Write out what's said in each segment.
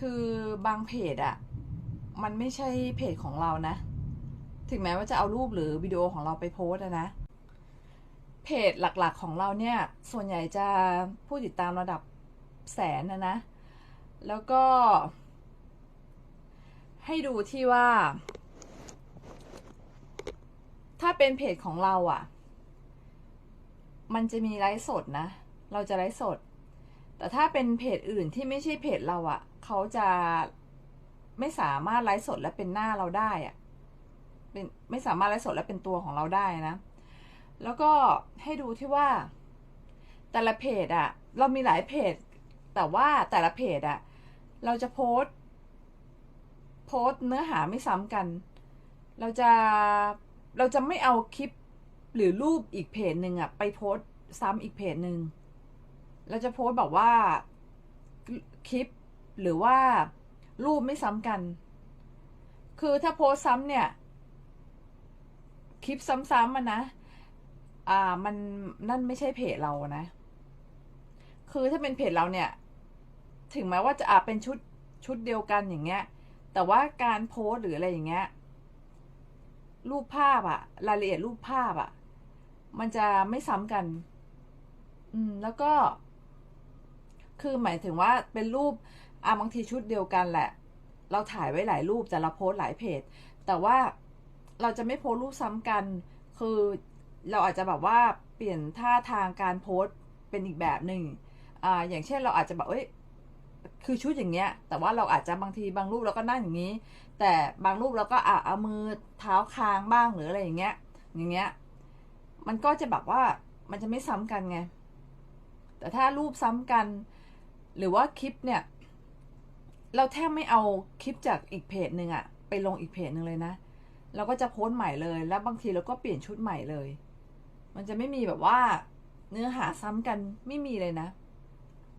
คือบางเพจอะมันไม่ใช่เพจของเรานะ ถึงแม้ว่าจะเอารูปหรือวิดีโอของเราไปโพสอะนะ เพจหลักๆของเราเนี่ย ส่วนใหญ่จะผู้ติดตามระดับแสนนะนะ แล้วก็ ให้ดูที่ว่า ถ้าเป็นเพจของเราอะ่ะ มันจะมีไลฟ์สดนะ เราจะไลฟ์สด แต่ถ้าเป็นเพจอื่นที่ไม่ใช่เพจเราอะ่ะ เขาจะไม่สามารถไลฟ์สดและเป็นหน้าเราได้อะ่ะเป็นไม่สามารถไลฟ์สดและเป็นตัวของเราได้นะ แล้วก็ให้ดูที่ว่า แต่ละเพจอะเรามีหลายเพจ แต่ว่าแต่ละเพจอะเราจะโพส์โพส์เนื้อหาไม่ซ้ำกัน เราจะเราจะไม่เอาคลิปหรือรูปอีกเพจหนึ่งอะไปโพส์ซ้ำอีกเพจหนึ่ง เราจะโพสแบบว่าคลิปหรือว่ารูปไม่ซ้ำกัน คือถ้าโพสซ้ำเนี่ย คลิปซ้ำๆมันนะ อ่า มันนั่นไม่ใช่เพจเรานะ คือถ้าเป็นเพจเราเนี่ย ถึงแม้ว่าจะอาจเป็นชุดชุดเดียวกันอย่างเงี้ย แต่ว่าการโพสหรืออะไรอย่างเงี้ย รูปภาพอะรายละเอียดรูปภาพอะมันจะไม่ซ้ำกัน อืม แล้วก็ คือหมายถึงว่าเป็นรูปอ่าบางทีชุดเดียวกันแหละ เราถ่ายไว้หลายรูปแต่เราโพสหลายเพจ แต่ว่าเราจะไม่โพสรูปซ้ำกัน คือเราอาจจะแบบว่าเปลี่ยนท่าทางการโพสต์เป็นอีกแบบหนึ่งอ่าอย่างเช่นเราอาจจะแบบเอ้ยคือชุดอย่างเงี้ย แต่ว่าเราอาจจะบางทีบางรูปเราก็นั่งอย่างนี้ แต่บางรูปเราก็อะเอามือเท้าคางบ้างหรืออะไรอย่างเงี้ย อย่างเงี้ย มันก็จะแบบว่ามันจะไม่ซ้ำกันไง แต่ถ้ารูปซ้ำกัน หรือว่าคลิปเนี่ย เราแทบไม่เอาคลิปจากอีกเพจหนึ่งอะไปลงอีกเพจหนึ่งเลยนะ เราก็จะโพสต์ใหม่เลย แล้วบางทีเราก็เปลี่ยนชุดใหม่เลย มันจะไม่มีแบบว่าเนื้อหาซ้ำกันไม่มีเลยนะ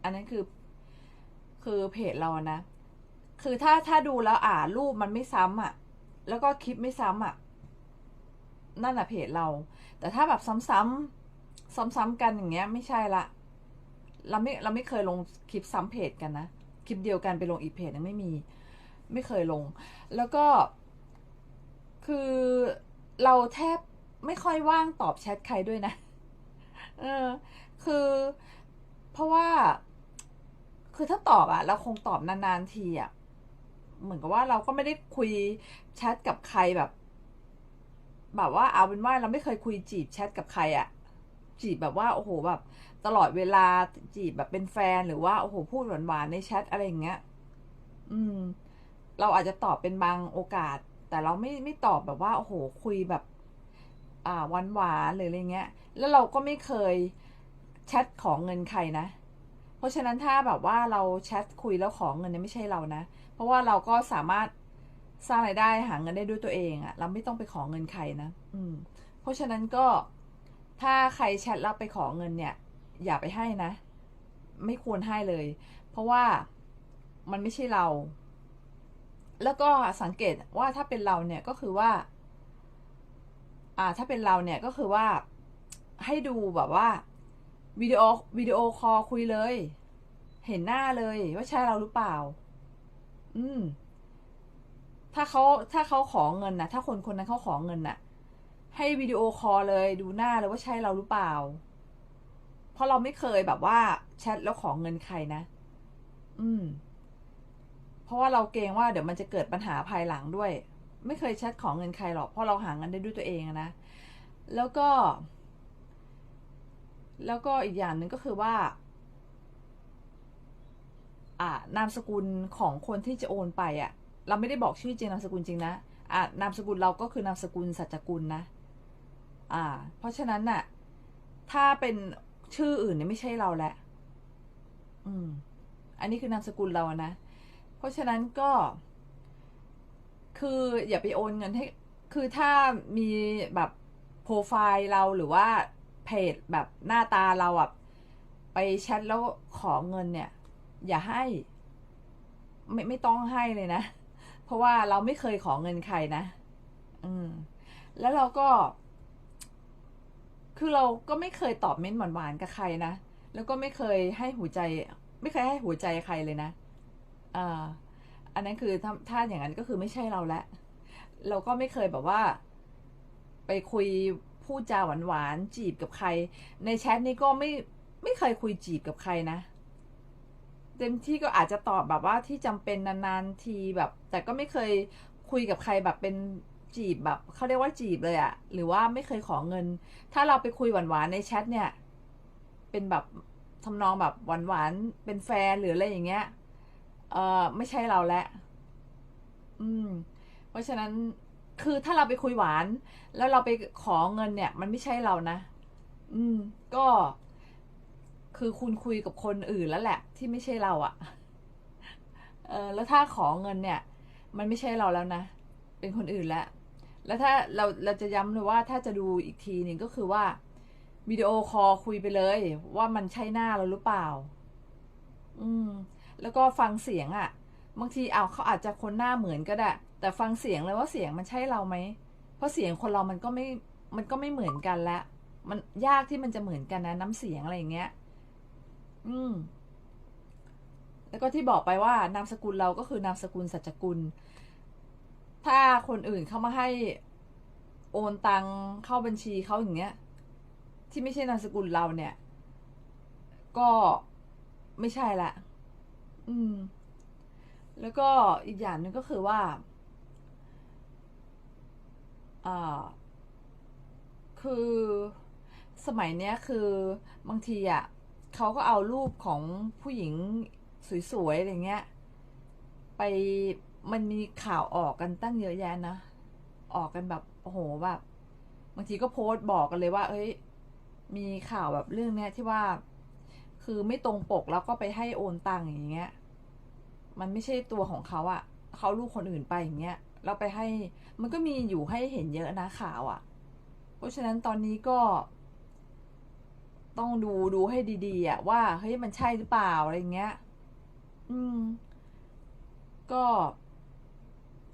อันนั้นคือ คือเพจเรานะ คือถ้าถ้าดูแล้วอ่ารูปมันไม่ซ้ำอะ แล้วก็คลิปไม่ซ้ำอะ นั่นแหละเพจเรา แต่ถ้าแบบซ้ำๆซ้ำๆกันอย่างเงี้ย ไม่ใช่ละ เราไม่เราไม่เคยลงคลิปซ้ำเพจกันนะ คลิปเดียวกันไปลงอีกเพจนึงไม่มี ไม่เคยลง แล้วก็ คือเราแทบไม่ค่อยว่างตอบแชทใครด้วยนะ เออ คือ เพราะว่า คือถ้าตอบอะเราคงตอบนานๆทีอะเหมือนกับว่าเราก็ไม่ได้คุยแชทกับใครแบบ แบบว่าเอาเป็นว่าเราไม่เคยคุยจีบแชทกับใครอะ จีบแบบว่าโอ้โหแบบตลอดเวลาจีบแบบเป็นแฟนหรือว่าโอ้โหพูดหวานๆในแชทอะไรอย่างเงี้ย อืม เราอาจจะตอบเป็นบางโอกาส แต่เราไม่ไม่ตอบแบบว่าโอ้โหคุยแบบ อ่าหวานหวานหรืออะไรเงี้ย แล้วเราก็ไม่เคยแชทขอเงินใครนะ เพราะฉะนั้นถ้าแบบว่าเราแชทคุยแล้วขอเงินเนี่ยไม่ใช่เรานะ เพราะว่าเราก็สามารถสร้างรายได้หาเงินได้ด้วยตัวเองอะเราไม่ต้องไปขอเงินใครนะ อืม เพราะฉะนั้นก็ ถ้าใครแชทแล้วไปขอเงินเนี่ย อย่าไปให้นะ ไม่ควรให้เลย เพราะว่ามันไม่ใช่เรา แล้วก็สังเกตว่าถ้าเป็นเราเนี่ยก็คือว่า อ่าถ้าเป็นเราเนี่ยก็คือว่าให้ดูแบบว่าวิดีโอวิดีโอคอลคุยเลย เห็นหน้าเลยว่าใช่เราหรือเปล่า อืม ถ้าเขาถ้าเขาขอเงินนะถ้าคนคนนั้นเขาขอเงินน่ะ ให้วิดีโอคอลเลยดูหน้าเลยว่าใช่เราหรือเปล่า เพราะเราไม่เคยแบบว่าแชทแล้วขอเงินใครนะ อืม เพราะว่าเราเกรงว่าเดี๋ยวมันจะเกิดปัญหาภายหลังด้วย ไม่เคยแชทขอเงินใครหรอกเพราะเราหาเงินได้ด้วยตัวเองนะ แล้วก็ แล้วก็อีกอย่างหนึ่งก็คือว่า อ่านามสกุลของคนที่จะโอนไปอะ เราไม่ได้บอกชื่อจริงนามสกุลจริงนะอ่านามสกุลเราก็คือนามสกุลสัจจกุลนะ อ่า เพราะฉะนั้นน่ะ ถ้าเป็นชื่ออื่นเนี่ยไม่ใช่เราแหละ อืม อันนี้คือนามสกุลเรานะ เพราะฉะนั้นก็ คืออย่าไปโอนเงินให้ คือถ้ามีแบบโปรไฟล์เราหรือว่าเพจแบบหน้าตาเราอะไปแชทแล้วขอเงินเนี่ย อย่าให้ ไม่ไม่ต้องให้เลยนะ เพราะว่าเราไม่เคยขอเงินใครนะ อืม แล้วเราก็ คือเราก็ไม่เคยตอบเม้นต์หวานๆกับใครนะ แล้วก็ไม่เคยให้หัวใจ ไม่เคยให้หัวใจใครเลยนะอ่าอันนั้นคือถ้าถ้าอย่างนั้นก็คือไม่ใช่เราล้วเราก็ไม่เคยแบบว่า ไปคุยพูดจาหวานๆจีบกับใคร ในแชทนี้ก็ไม่ไม่เคยคุยจีบกับใครนะเต็มที่ก็อาจจะตอบแบบว่าที่จำเป็นนานๆทีแบบ แต่ก็ไม่เคยคุยกับใครแบบเป็น จีบแบบเขาเรียกว่าจีบเลยอะหรือว่าไม่เคยขอเงิน ถ้าเราไปคุยหวานๆในแชทเนี่ย เป็นแบบทำนองแบบหวานๆเป็นแฟนหรืออะไรอย่างเงี้ย เออไม่ใช่เราแล้วอืม เพราะฉะนั้นคือถ้าเราไปคุยหวาน แล้วเราไปขอเงินเนี่ย มันไม่ใช่เรานะ อืม ก็ คือคุณคุยกับคนอื่นแล้วแหละ ที่ไม่ใช่เราอะ่ะ เออแล้วถ้าขอเงินเนี่ย มันไม่ใช่เราแล้วนะ เป็นคนอื่นแล้ว แล้วถ้าเราเราจะย้ำเลยว่าถ้าจะดูอีกทีหนึ่งก็คือว่าวิดีโอคอลคุยไปเลย ว่ามันใช่หน้าเราหรือเปล่า อืม แล้วก็ฟังเสียงอะ่ะ บางทีเอาเขาอาจจะคนหน้าเหมือนก็ได้ แต่ฟังเสียงเลยว่าเสียงมันใช่เราไหม เพราะเสียงคนเรามันก็ไม่ มันก็ไม่เหมือนกันแล้วมันยากที่มันจะเหมือนกันนะน้ำเสียงอะไรอย่างเงี้ย อืม แล้วก็ที่บอกไปว่านามสกุลเราก็คือนามสกุลสัจกุล ถ้าคนอื่นเข้ามาให้โอนตังเข้าบัญชีเขาอย่างเงี้ย ที่ไม่ใช่นามสกุลเราเนี่ย ก็ไม่ใช่ละ อืม แล้วก็อีกอย่างหนึ่งก็คือว่าอ่าคือสมัยเนี้ยคือบางทีอะเขาก็เอารูปของผู้หญิงสวยๆอะไรเงี้ย ไป มันมีข่าวออกกันตั้งเยอะแยะนะ ออกกันแบบโอ้โหแบบบางทีก็โพสต์บอกกันเลยว่า เอ้ย มีข่าวแบบเรื่องเนี้ยที่ว่า คือไม่ตรงปกแล้วก็ไปให้โอนตังค์อย่างเงี้ย มันไม่ใช่ตัวของเขาอะเขาลูกคนอื่นไปอย่างเงี้ยแล้วไปให้ มันก็มีอยู่ให้เห็นเยอะนะข่าวอะเพราะฉะนั้นตอนนี้ก็ ต้องดูดูให้ดีๆอะว่าเฮ้ยมันใช่หรือเปล่าอะไรเงี้ย อืม ก็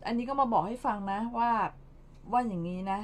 อันนี้ก็มาบอกให้ฟังนะว่าว่าอย่างนี้นะ